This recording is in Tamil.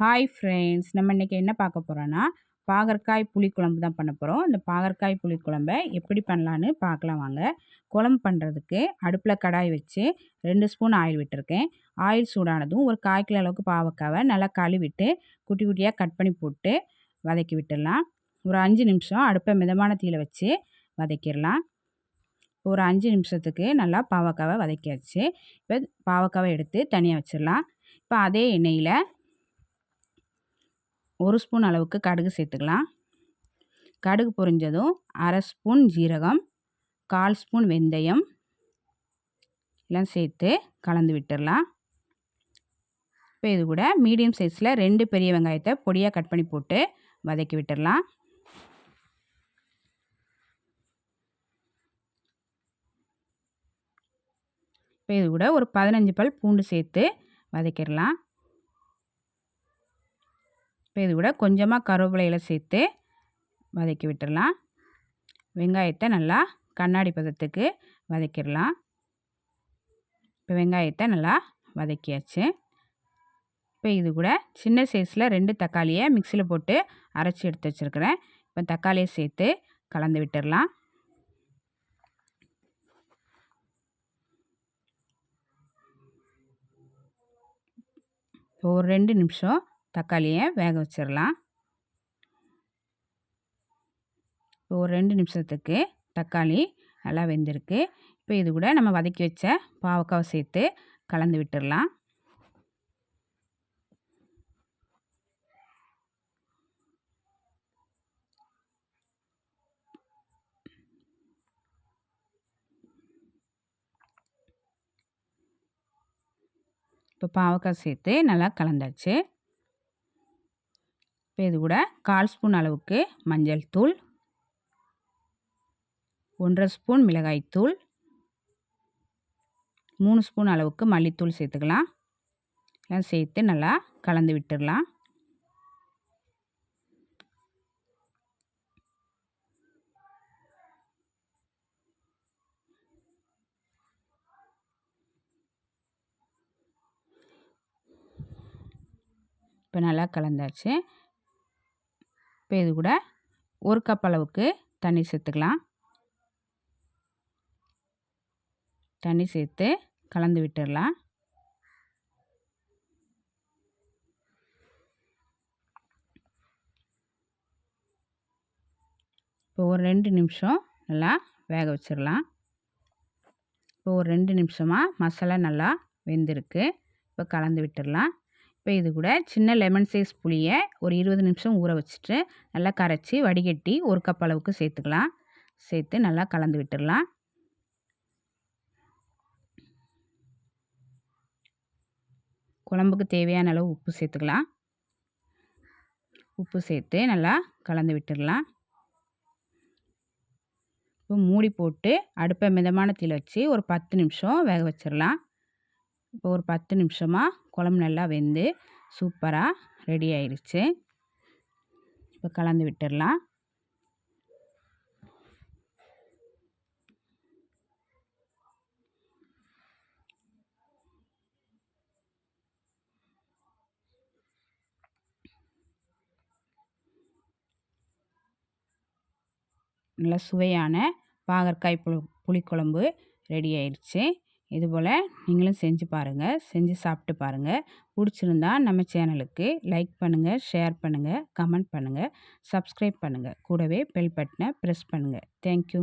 ஹாய் ஃப்ரெண்ட்ஸ் நம்ம இன்றைக்கி என்ன பார்க்க போகிறோன்னா பாகற்காய் புளிக்குழம்பு தான் பண்ண போகிறோம் இந்த பாகற்காய் புளிக்குழம்பை எப்படி பண்ணலான்னு பார்க்கலாம் வாங்க. குழம்பு பண்ணுறதுக்கு அடுப்பில் கடாய் வச்சு ரெண்டு ஸ்பூன் ஆயில் விட்டுருக்கேன். ஆயில் சூடானதும் ஒரு கால் கிலோ அளவுக்கு பாவக்காவை நல்லா கழுவிட்டு குட்டி குட்டியாக கட் பண்ணி போட்டு வதக்கி விட்டுடலாம். ஒரு அஞ்சு நிமிஷம் அடுப்பை மிதமான தீயில் வச்சு வதக்கிடலாம். ஒரு அஞ்சு நிமிஷத்துக்கு நல்லா பாவக்காவை வதக்கியாச்சு. இப்போ பாவக்காவை எடுத்து தனியாக வச்சிடலாம். இப்போ அதே எண்ணெயில் ஒரு ஸ்பூன் அளவுக்கு கடுகு சேர்த்துக்கலாம். கடுகு பொரிஞ்சதும் அரை ஸ்பூன் ஜீரகம் கால் ஸ்பூன் வெந்தயம் எல்லாம் சேர்த்து கலந்து விட்டுடலாம். இப்போ இது கூட மீடியம் சைஸில் ரெண்டு பெரிய வெங்காயத்தை பொடியாக கட் பண்ணி போட்டு வதக்கி விட்டுடலாம். இப்போ இது கூட ஒரு பதினஞ்சு பல் பூண்டு சேர்த்து வதக்கிடலாம். இப்போ இது கூட கொஞ்சமாக கருவேப்பிலையில் சேர்த்து வதக்கி விட்டுடலாம் வெங்காயத்தை நல்லா கண்ணாடி பதத்துக்கு வதக்கிடலாம். இப்போ வெங்காயத்தை நல்லா வதக்கியாச்சு. இப்போ இது கூட சின்ன சைஸில் ரெண்டு தக்காளியை மிக்சியில் போட்டு அரைச்சி எடுத்து வச்சுருக்கிறேன். இப்போ தக்காளியை சேர்த்து கலந்து விட்டுடலாம் ஒரு ரெண்டு நிமிஷம் தக்காளியை வேக வச்சிடலாம். இப்போ ஒரு ரெண்டு நிமிஷத்துக்கு தக்காளி நல்லா வெந்திருக்கு. இப்போ இது கூட நம்ம வதக்கி வச்ச பாவக்காவை சேர்த்து கலந்து விட்டுடலாம். இப்போ பாவக்காய் சேர்த்து நல்லா கலந்தாச்சு. இப்போ இது கூட கால் ஸ்பூன் அளவுக்கு மஞ்சள் தூள் ஒன்றரை ஸ்பூன் மிளகாய்த்தூள் மூணு ஸ்பூன் அளவுக்கு மல்லித்தூள் சேர்த்துக்கலாம். எல்லாம் சேர்த்து நல்லா கலந்து விட்டுடலாம். இப்போ நல்லா கலந்தாச்சு. இப்போ இது கூட ஒரு கப் அளவுக்கு தண்ணி சேர்த்துக்கலாம். தண்ணி சேர்த்து கலந்து விட்டுடலாம். இப்போ ஒரு ரெண்டு நிமிஷம் நல்லா வேக வச்சிடலாம். இப்போ ஒரு ரெண்டு நிமிஷமாக மசாலா நல்லா வெந்திருக்கு. இப்போ கலந்து விட்டுடலாம். இப்போ இது கூட சின்ன லெமன் சைஸ் புளியை ஒரு இருபது நிமிஷம் ஊற வச்சுட்டு நல்லா கரைச்சி வடிகட்டி ஒரு கப் அளவுக்கு சேர்த்துக்கலாம். சேர்த்து நல்லா கலந்து விட்டுடலாம். குழம்புக்கு தேவையான அளவு உப்பு சேர்த்துக்கலாம். உப்பு சேர்த்து நல்லா கலந்து விட்டுடலாம். இப்போ மூடி போட்டு அடுப்பை மிதமான தீயில் வச்சு ஒரு பத்து நிமிஷம் வேக வச்சிடலாம். இப்போ ஒரு பத்து நிமிஷமாக குழம்பு நல்லா வெந்து சூப்பராக ரெடி ஆயிடுச்சு இப்போ கலந்து விட்டுடலாம். நல்ல சுவையான பாகற்காய் புளி புளிக்குழம்பு ரெடி ஆயிடுச்சு இதுபோல் நீங்களும் செஞ்சு பாருங்கள் செஞ்சு சாப்பிட்டு பாருங்கள் பிடிச்சிருந்தா நம்ம சேனலுக்கு லைக் பண்ணுங்கள் ஷேர் பண்ணுங்கள் கமெண்ட் பண்ணுங்கள் சப்ஸ்கிரைப் பண்ணுங்கள் கூடவே பெல் பட்டனை ப்ரெஸ் பண்ணுங்கள் தேங்க்யூ.